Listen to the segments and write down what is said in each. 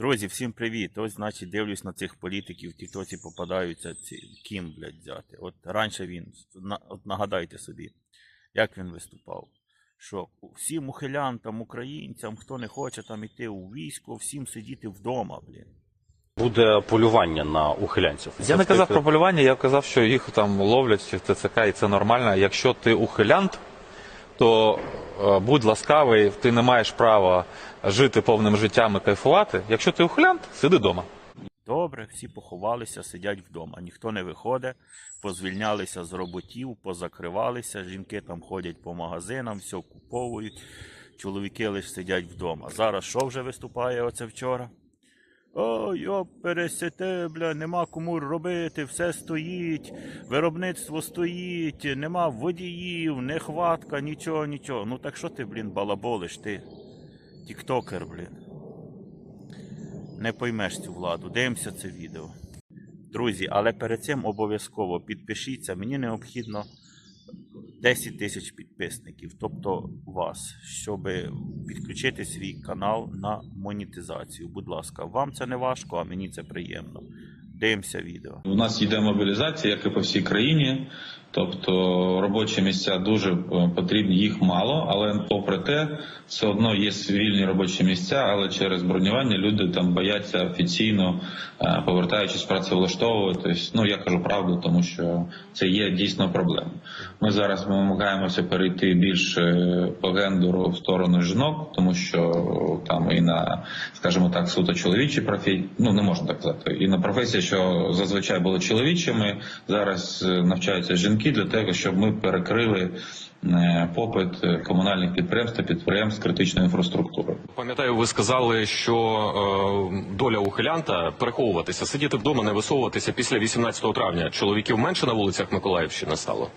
Друзі, всім привіт. Ось, значить, дивлюсь на цих політиків, в тіктоці попадаються ці ким, блядь, взяти. От раніше він, на- от нагадайте собі, як він виступав. Що всім ухилянтам, українцям, хто не хоче там іти у військо, всім сидіти вдома, блін. Буде полювання на ухилянців. Я не казав про полювання, я казав, що їх там ловлять в ТЦК, і це нормально. Якщо ти ухилянт, то е, будь ласкавий, ти не маєш права жити повним життям і кайфувати. Якщо ти ухилянт, сиди вдома. Добре, всі поховалися, сидять вдома. Ніхто не виходить, позвільнялися з роботів, позакривалися. Жінки там ходять по магазинам, все куповують. Чоловіки лише сидять вдома. Зараз що вже виступає оце вчора? О, йо, пересете, бля, нема кому робити, все стоїть, виробництво стоїть, нема водіїв, нехватка, нічого, нічого. Ну так що ти, блін, балаболиш, ти? Тіктокер, блін не поймеш цю владу. Дивимося це відео. Друзі, але перед цим обов'язково підпишіться. Мені необхідно 10 тисяч підписників, тобто вас, щоб підключити свій канал на монетизацію. Будь ласка, вам це не важко, а мені це приємно. Дивимося відео. У нас йде мобілізація, як і по всій країні. Тобто робочі місця дуже е, потрібні, їх мало, але попри те, все одно є вільні робочі місця, але через бронювання люди там бояться офіційно, е, повертаючись працевлаштовуватись. Ну я кажу правду, тому що це є дійсно проблема. Ми зараз намагаємося перейти більше по гендеру в сторону жінок, тому що і на, скажімо так, суто чоловічі професії, ну не можна так казати, і на професії, що зазвичай були чоловічими, зараз е, навчаються жінки для того, щоб ми перекрили е, попит е, комунальних підприємств та підприємств критичної інфраструктури. Пам'ятаю, ви сказали, що доля ухилянта переховуватися, сидіти вдома, не висовуватися після 18 травня. Чоловіків менше на вулицях Миколаївщини стало.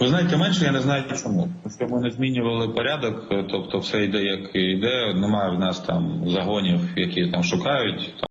Ви знаєте, менше я не знаю чому. Що ми не змінювали порядок, е, тобто все йде як йде. Немає в нас там загонів, які там шукають.